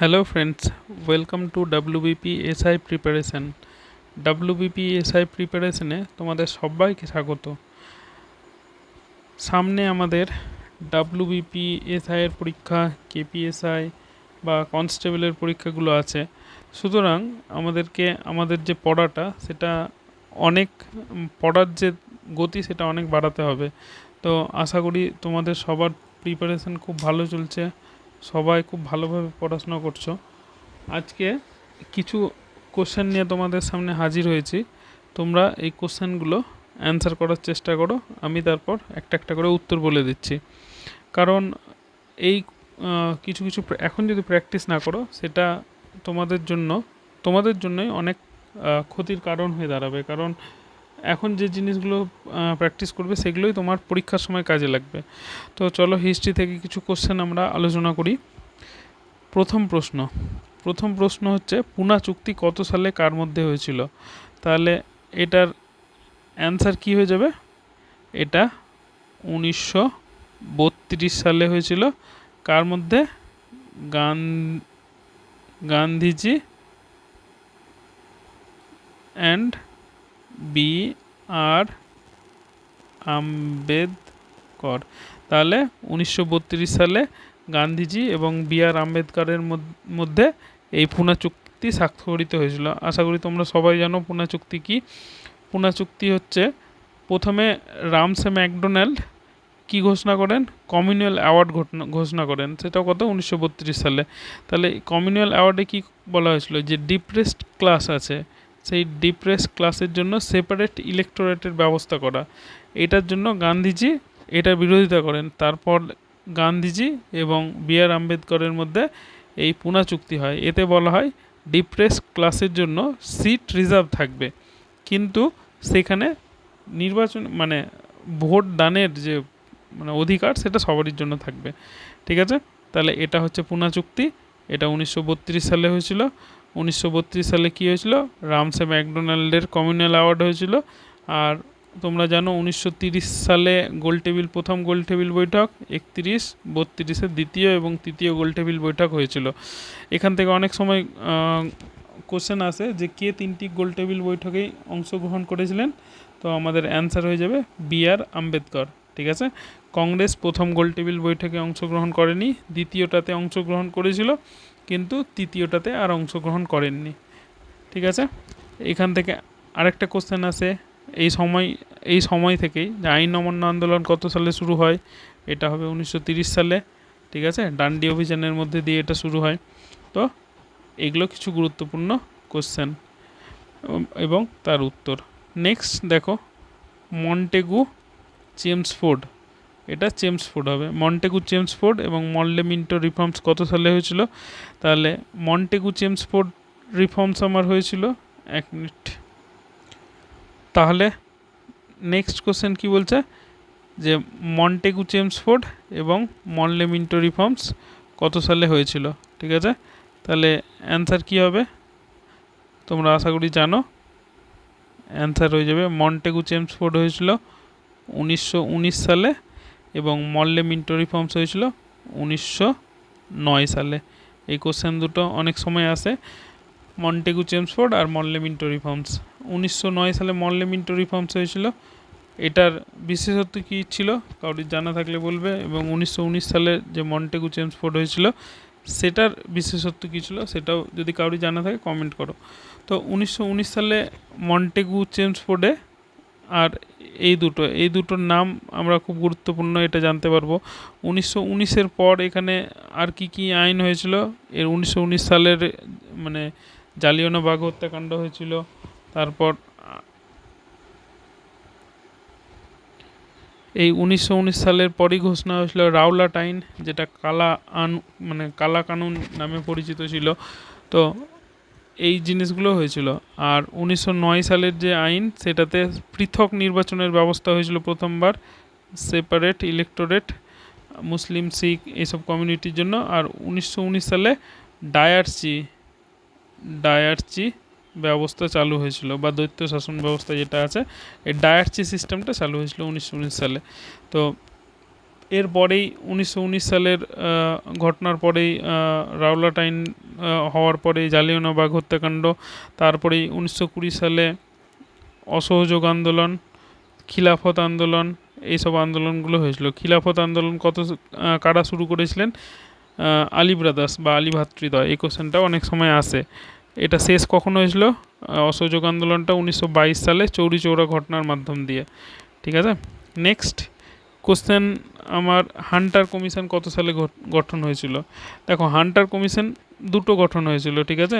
Hello friends welcome to WBP SI preparation WBP SI প্রিপারেশনে তোমাদের সবাইকে স্বাগত। সামনে আমাদের ডাব্লিউবিপি এর পরীক্ষা কেপিএসআই বা কনস্টেবলের পরীক্ষাগুলো আছে। সুতরাং আমাদেরকে, আমাদের যে পড়াটা, সেটা অনেক, পড়ার যে গতি, সেটা অনেক বাড়াতে হবে। তো আশা করি তোমাদের সবার প্রিপারেশন খুব ভালো চলছে। সবাই খুব ভালোভাবে পড়াশোনা করছ। আজকে কিছু কোশ্চেন নিয়ে তোমাদের সামনে হাজির হয়েছি। তোমরা এই কোশ্চেনগুলো অ্যান্সার করার চেষ্টা করো, আমি তারপর একটা একটা করে উত্তর বলে দিচ্ছি। কারণ এই কিছু কিছু এখন যদি প্র্যাকটিস না করো, সেটা তোমাদের জন্য, তোমাদের জন্যই অনেক ক্ষতির কারণ হয়ে দাঁড়াবে। কারণ এখন যে জিনিসগুলো প্র্যাকটিস করবে সেগুলোই তোমার পরীক্ষার সময় কাজে লাগবে। তো চলো হিস্ট্রি থেকে কিছু কোশ্চেন আমরা আলোচনা করি। প্রথম প্রশ্ন প্রথম প্রশ্ন হচ্ছে, পুনা চুক্তি কত সালে কার মধ্যে হয়েছিল? তাহলে এটার অ্যান্সার কি হয়ে যাবে? এটা উনিশশো বত্রিশ সালে হয়েছিল। কার মধ্যে? গান, Gandhiji and B R Ambedkar. তাহলে উনিশশো বত্রিশ সালে গান্ধীজি এবং বি আর আম্বেদকরের মধ্য- এই পুনা চুক্তি স্বাক্ষরিত হয়েছিল। আশা করি তোমরা সবাই জানো পুনা চুক্তি কি। পুনা চুক্তি হচ্ছে প্রথমে রামসে ম্যাকডোনাল্ড কি ঘোষণা করেন? কমিউনাল অ্যাওয়ার্ড ঘোষণা করেন। সেটাও কত? উনিশশো বত্রিশ সালে। তাহলে কমিউনাল অ্যাওয়ার্ডে কি বলা হয়েছিল? যে ডিপ্রেসড ক্লাস আছে। সেই ডিপ্রেস ক্লাসের জন্য সেপারেট ইলেকটোরেটের ব্যবস্থা করা। এটার জন্য গান্ধীজি এটার বিরোধিতা করেন। তারপর গান্ধীজি এবং বি আর আম্বেদকরের মধ্যে এই পুনা চুক্তি হয়। এতে বলা হয় ডিপ্রেস ক্লাসের জন্য সিট রিজার্ভ থাকবে। কিন্তু সেখানে নির্বাচন মানে ভোট দানের যে মানে অধিকার সেটা সবারই জন্য থাকবে। ঠিক আছে? তাহলে এটা হচ্ছে পুনা চুক্তি। এটা উনিশশো বত্রিশ সালে হয়েছিল। উনিশশো বত্রিশ সালে কী হয়েছিল? রামসে ম্যাকডোনাল্ডের কমিউনাল অ্যাওয়ার্ড হয়েছিল। আর তোমরা জানো উনিশশো সালে গোল টেবিল, প্রথম গোল টেবিল বৈঠক, একত্রিশ বত্রিশের দ্বিতীয় এবং তৃতীয় গোল টেবিল বৈঠক হয়েছিল। এখান থেকে অনেক সময় কোশ্চেন আসে যে কে তিনটি গোল টেবিল বৈঠকেই অংশগ্রহণ করেছিলেন? তো আমাদের অ্যান্সার হয়ে যাবে বি আর আম্বেদকর, ঠিক আছে? কংগ্রেস প্রথম গোল টেবিল বৈঠকে অংশগ্রহণ করেনি, দ্বিতীয়টাতে অংশগ্রহণ করেছিল। কিন্তু তৃতীয়টাতে আর অংশগ্রহণ করেননি। ঠিক আছে? এখান থেকে আরেকটা কোশ্চেন আসে এই সময় এই সময় থেকেই যে আইন অমান্য আন্দোলন কত সালে শুরু হয়, এটা হবে উনিশশো সালে। ঠিক আছে? ডান্ডি অভিযানের মধ্যে দিয়ে এটা শুরু হয়। তো এগুলো কিছু গুরুত্বপূর্ণ কোশ্চেন এবং তার উত্তর। নেক্সট দেখো, মন্টেগু চেমসফোর্ড এটা চেমসফোর্ড হবে। মন্টেগু চেমসফোর্ড এবং মল্লেমিন্টো রিফর্মস কত সালে হয়েছিল? তাহলে মন্টেগু চেমসফোর্ড রিফর্মস আমার হয়েছিল, এক মিনিট। তাহলে নেক্সট কোশ্চেন কি বলছে? যে মন্টেগু চেমসফোর্ড এবং মনলেমিন্টো রিফর্মস কত সালে হয়েছিল? ঠিক আছে? তাহলে অ্যান্সার কি হবে? তোমরা আশা করি জানো। অ্যান্সার হয়ে যাবে। মন্টেগু চেমসফোর্ড হয়েছিল উনিশশো উনিশ সালে। এবং মল্লেমিন্টো রিফর্মস হয়েছিল উনিশশো নয় সালে। এই কোশ্চেন দুটো অনেক সময় আসে। মন্টেগু চেমসফোর্ড আর মল্লেমিন্টো রিফর্মস উনিশশো নয় সালে মল্লেমিন্টো রিফর্মস হয়েছিল। এটার বিশেষত্ব কী ছিল কাউরির জানা থাকলে বলবে। এবং উনিশশো উনিশ সালে যে মন্টেগু চেমসফোর্ড হয়েছিল, সেটার বিশেষত্ব কী ছিল সেটাও যদি কাউরি জানা থাকে কমেন্ট করো। তো উনিশশো উনিশ সালে মন্টেগু চেমসফোর্ডে আর এই দুটো, এই দুটোর নাম আমরা খুব গুরুত্বপূর্ণ এটা জানতে পারব। উনিশশো উনিশের পর এখানে আর কি কি আইন হয়েছিল? এর উনিশশো উনিশ সালের মানে জালিয়ানবাগ হত্যাকাণ্ড হয়েছিল। তারপর, এই উনিশশো উনিশ সালের পরই ঘোষণা হয়েছিল রাওলাট আইন যেটা কালা আন মানে কালা কানুন নামে পরিচিত ছিল। তো এই জিনিসগুলো হয়েছিল। আর উনিশশো নয় সালের যে আইন, সেটাতে পৃথক নির্বাচনের ব্যবস্থা হয়েছিল প্রথমবার সেপারেট ইলেকটোরেট মুসলিম, শিখ এইসব কমিউনিটির জন্য। আর উনিশশো উনিশ সালে ডায়ারচি ডায়ারচি ব্যবস্থা চালু হয়েছিল, বা দৈত্য শাসন ব্যবস্থা যেটা আছে, এই ডায়ারচি সিস্টেমটা চালু হয়েছিল উনিশশো উনিশ সালে। তো এরপরেই উনিশশো উনিশ সালের ঘটনার পরেই রাওলাট হওয়ার পরে জালিয়ানবাগ হত্যাকাণ্ড, তারপরেই উনিশশো কুড়ি সালে অসহযোগ আন্দোলন, খিলাফত আন্দোলন, এইসব আন্দোলনগুলো হয়েছিল। খিলাফত আন্দোলন কত কারা শুরু করেছিলেন? আলী ব্রাদার্স বা আলী ভাতৃদ্বয় এই কোশ্চেনটা অনেক সময় আসে। এটা শেষ কখন হয়েছিল? অসহযোগ আন্দোলনটা উনিশশো বাইশ সালে চৌরি চৌরা ঘটনার মাধ্যম দিয়ে। ঠিক আছে? নেক্সট কোশ্চেন আমার হান্টার কমিশন কত সালে গঠন হয়েছিল? দেখো হান্টার কমিশন দুটো গঠন হয়েছিল, ঠিক আছে?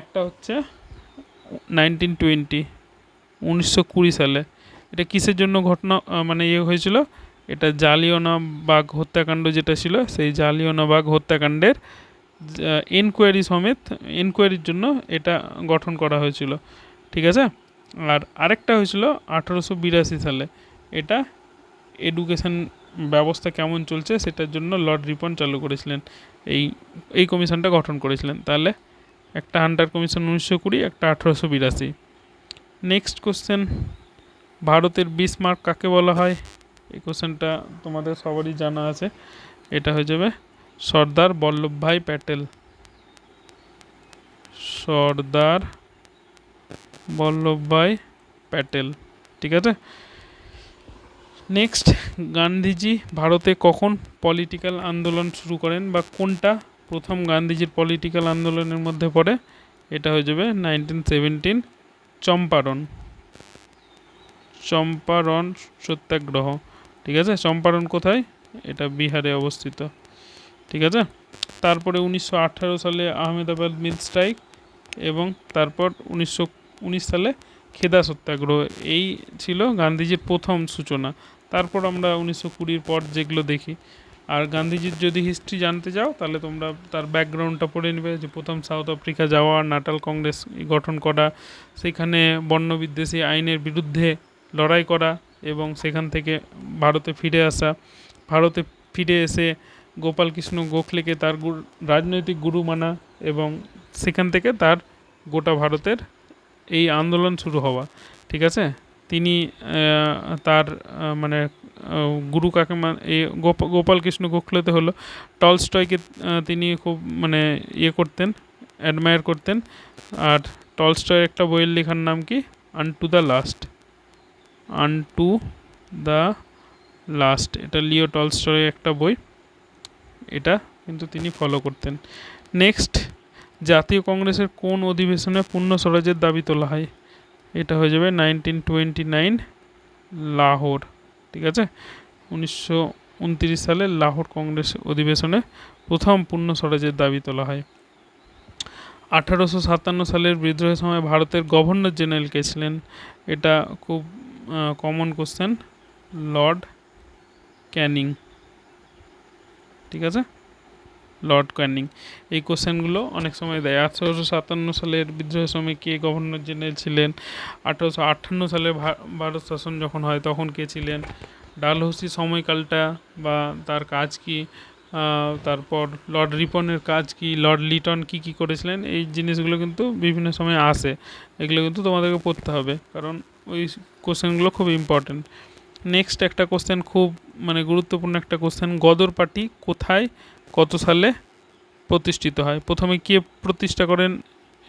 একটা হচ্ছে নাইনটিন টোয়েন্টি উনিশশো কুড়ি সালে। এটা কিসের জন্য ঘটনা মানে ইয়ে হয়েছিল? এটা জালিয়ানবাগ হত্যাকাণ্ড যেটা ছিল, সেই জালিয়ানবাগ হত্যাকাণ্ডের এনকোয়ারি সমেত এনকোয়ারির জন্য এটা গঠন করা হয়েছিল, ঠিক আছে? আর আরেকটা হয়েছিল আঠারোশো বিরাশি সালে। এটা এডুকেশন ব্যবস্থা কেমন চলছে সেটার জন্য লর্ড রিপন চালু করেছিলেন। এই এই কমিশনটা গঠন করেছিলেন। তাহলে একটা হান্টার কমিশন উনিশশো কুড়ি, একটা আঠারোশো বিরাশি। নেক্সট কোশ্চেন ভারতের বিসমার্ক কাকে বলা হয়? এই কোশ্চেনটা তোমাদের সবারই জানা আছে। এটা হয়ে যাবে সর্দার বল্লভভাই প্যাটেল। সর্দার বল্লভভাই প্যাটেল, ঠিক আছে? নেক্সট গান্ধীজি ভারতে কখন পলিটিক্যাল আন্দোলন শুরু করেন বা কোনটা প্রথম গান্ধীজির পলিটিক্যাল আন্দোলনের মধ্যে পড়ে? এটা হয়ে যাবে নাইনটিন সেভেন্টিন চম্পারণ। চম্পারণ সত্যাগ্রহ। ঠিক আছে? চম্পারণ কোথায়? এটা বিহারে অবস্থিত। ঠিক আছে? তারপরে উনিশশো আঠারো সালে আহমেদাবাদ মিল স্ট্রাইক এবং তারপর উনিশশো উনিশ সালে খেদা সত্যাগ্রহ এই ছিল গান্ধীজির প্রথম সূচনা। তারপর আমরা উনিশশো কুড়ির পর যেগুলো দেখি। আর গান্ধীজির যদি হিস্ট্রি জানতে চাও, তাহলে তোমরা তার ব্যাকগ্রাউন্ডটা পড়ে নেবে, যে প্রথম সাউথ আফ্রিকা যাওয়া, নাটাল কংগ্রেস গঠন করা, সেখানে বর্ণবিদ্বেষী আইনের বিরুদ্ধে লড়াই করা, এবং সেখান থেকে ভারতে ফিরে আসা। ভারতে ফিরে এসে গোপাল কৃষ্ণ গোখলেকে তার রাজনৈতিক গুরু মানা, এবং সেখান থেকে তার গোটা ভারতের এই আন্দোলন শুরু হওয়া। ঠিক আছে? তিনি তার মানে গুরু কাকে গোপ- গোপাল কৃষ্ণ গোখলেতে হলো। টলস্টয়কে তিনি খুব মানে ইয়ে করতেন, অ্যাডমায়ার করতেন। আর টলস্টয়ের একটা বইয়ের লেখার নাম কি? Unto the last. Unto the last. এটা লিও টলস্টয়ের একটা বই। এটা কিন্তু তিনি ফলো করতেন। নেক্সট জাতীয় কংগ্রেসের কোন অধিবেশনে পূর্ণ স্বরাজের দাবি তোলা হয়? এটা হয়ে যাবে নাইনটিন টোয়েন্টি নাইন লাহোর, ঠিক আছে? উনিশশো উনত্রিশ সালে লাহোর কংগ্রেস অধিবেশনে প্রথম পূর্ণ স্বরাজের দাবি তোলা হয়। আঠারোশো সাতান্ন সালের বিদ্রোহের সময় ভারতের গভর্নর জেনারেল কে ছিলেন? এটা খুব কমন কোশ্চেন লর্ড ক্যানিং ঠিক আছে? লর্ড ক্যানিং এই কোশ্চেনগুলো অনেক সময় দেয়। আঠারোশো সাতান্ন সালের বিদ্রোহের সময় কে গভর্নর জেনারেল ছিলেন? আঠারোশো আটান্ন সালে ভারত শাসন যখন হয়, তখন কে ছিলেন? ডালহৌসি সময়কালটা বা তার কাজ কি? তারপর লর্ড রিপনের কাজ কি? লর্ড লিটন কি কি করেছিলেন? এই জিনিসগুলো কিন্তু বিভিন্ন সময় আসে। এগুলো কিন্তু তোমাদেরকে পড়তে হবে, কারণ ওই কোশ্চেনগুলো খুব ইম্পর্টেন্ট নেক্সট একটা কোশ্চেন খুব মানে গুরুত্বপূর্ণ একটা কোশ্চেন গদর পার্টি কোথায় কত সালে প্রতিষ্ঠিত হয়? প্রথমে কে প্রতিষ্ঠা করেন?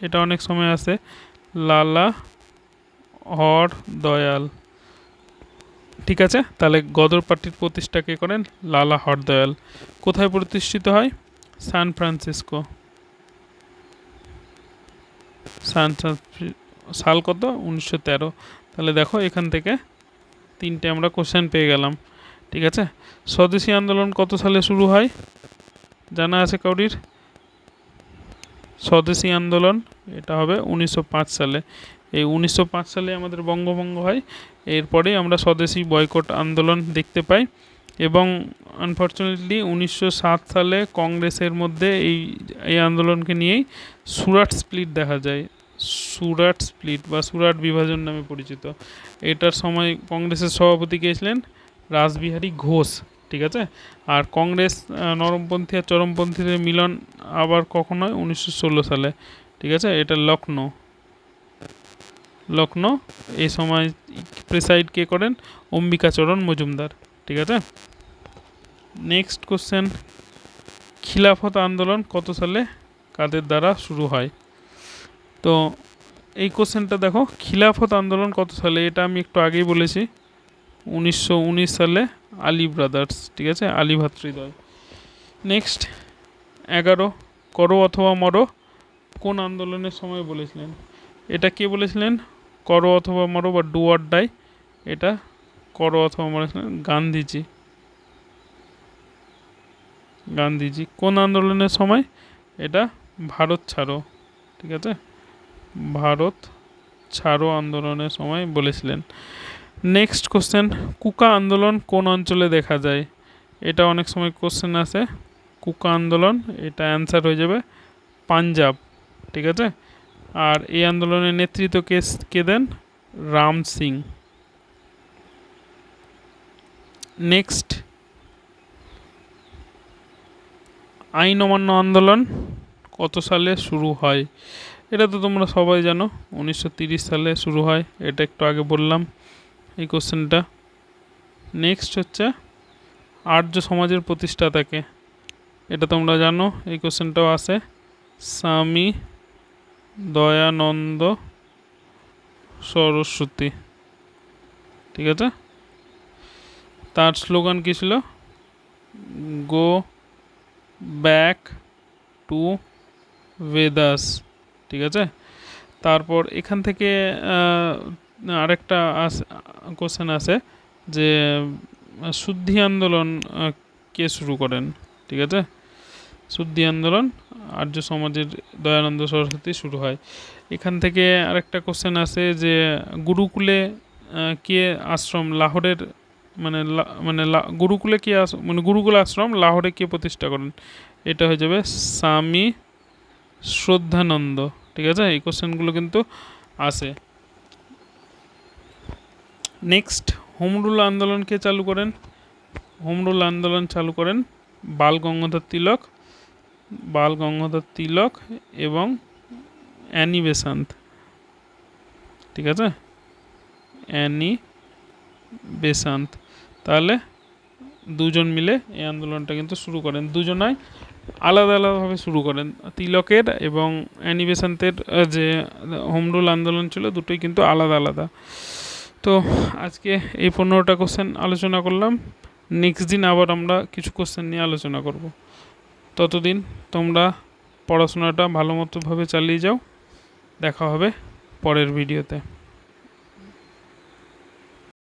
এটা অনেক সময় আসে লালা হর দয়াল। ঠিক আছে? তাহলে গদর পার্টির প্রতিষ্ঠা কে করেন? লালা হরদয়াল কোথায় প্রতিষ্ঠিত হয়? San Francisco. সান সাল কত? উনিশশো তেরো। তাহলে দেখো, এখান থেকে তিনটে আমরা কোশ্চেন পেয়ে গেলাম। ঠিক আছে? স্বদেশী আন্দোলন কত সালে শুরু হয়? জানা আছে কাউরির? স্বদেশী আন্দোলন, এটা হবে উনিশশো পাঁচ সালে। এই উনিশশো পাঁচ সালে আমাদের বঙ্গভঙ্গ হয় এরপরে আমরা স্বদেশী বয়কট আন্দোলন দেখতে পাই এবং আনফর্চুনেটলি উনিশশো সাত সালে কংগ্রেসের মধ্যে এই এই আন্দোলনকে নিয়েই সুরাট স্প্লিট দেখা যায়। সুরাট স্প্লিট বা সুরাট বিভাজন নামে পরিচিত। এটার সময় কংগ্রেসের সভাপতি কে রাসবিহারী ঘোষ। ঠিক আছে? আর কংগ্রেস নরমপন্থী আর চরমপন্থীদের মিলন আবার কখন হয়? উনিশশো ষোলো সালে। ঠিক আছে? এটা লখনৌ লখনৌ এই সময় প্রেসাইড কে করেন? অম্বিকাচরণ মজুমদার। ঠিক আছে? Next question. খিলাফত আন্দোলন কত সালে কাদের দ্বারা শুরু হয়? তো এই কোশ্চেনটা দেখো, খিলাফত আন্দোলন কত সালে? এটা আমি একটু আগেই বলেছি। উনিশশো উনিশ সালে আলী ব্রাদার্স, ঠিক আছে? আলী ভাতৃদ্বয়। নেক্সট এগারো, করো অথবা মরো, কোন আন্দোলনের সময় বলেছিলেন? এটা কে বলেছিলেন? করো অথবা মরো বা ডু অর ডাই, এটা করো অথবা মরেছিলেন গান্ধীজি। গান্ধীজি, কোন আন্দোলনের সময়? এটা ভারত ছাড়ো, ঠিক আছে? ভারত ছাড়ো আন্দোলনের সময় বলেছিলেন। নেক্সট কোশ্চেন কুকা আন্দোলন কোন অঞ্চলে দেখা যায়? এটা অনেক সময় কোশ্চেন আসে। কুকা আন্দোলন, এটা অ্যান্সার হয়ে যাবে পাঞ্জাব, ঠিক আছে? আর এই আন্দোলনের নেতৃত্ব কে কে দেন? রাম সিং। নেক্সট আইন অমান্য আন্দোলন কত সালে শুরু হয়? এটা তো তোমরা সবাই জানো, উনিশশো সালে শুরু হয়। এটা একটু আগে বললাম। এই কোশ্চেনটা। নেক্সট হচ্ছে, আর্য সমাজের প্রতিষ্ঠাতাকে। এটা তোমরা জানো, এই কোশ্চেনটাও আসে স্বামী দয়ানন্দ সরস্বতী। ঠিক আছে? তার স্লোগান কী ছিল? গো ব্যাক টু বেদাস ঠিক আছে? তারপর এখান থেকে আরেকটা আস কোশ্চেন আছে যে, শুদ্ধি আন্দোলন কে শুরু করেন? ঠিক আছে? শুদ্ধি আন্দোলন, আর্য সমাজের দয়ানন্দ সরস্বতী শুরু হয়। এখান থেকে আরেকটা কোশ্চেন আছে যে, গুরুকুলে কে আশ্রম? লাহোরের মানে মানে গুরুকুলে কে আস মানে গুরুকুল আশ্রম, লাহোরে কে প্রতিষ্ঠা করেন? এটা হয়ে যাবে স্বামী শ্রদ্ধানন্দ। ঠিক আছে? এই কোশ্চেনগুলো কিন্তু আসে নেক্সট হোম রুল আন্দোলন কে চালু করেন। হোম রুল আন্দোলন চালু করেন বাল গঙ্গাধর তিলক, বাল গঙ্গাধর তিলক এবং অ্যানি বেসান্ত ঠিক আছে? অ্যানি বেসান্ত তাহলে দুজন মিলে এই আন্দোলনটা কিন্তু শুরু করেন। দুজনাই আলাদা আলাদাভাবে শুরু করেন। তিলকের এবং অ্যানি বেসান্তের যে হোম রুল আন্দোলন ছিল, দুটোই কিন্তু আলাদা আলাদা। তো আজকে এই পনেরোটা কোশ্চেন আলোচনা করলাম। নেক্সট দিন আবার আমরা কিছু কোশ্চেন নিয়ে আলোচনা করব। ততদিন তোমরা পড়াশোনাটা ভালো মতোভাবে চালিয়ে যাও। দেখা হবে পরের ভিডিওতে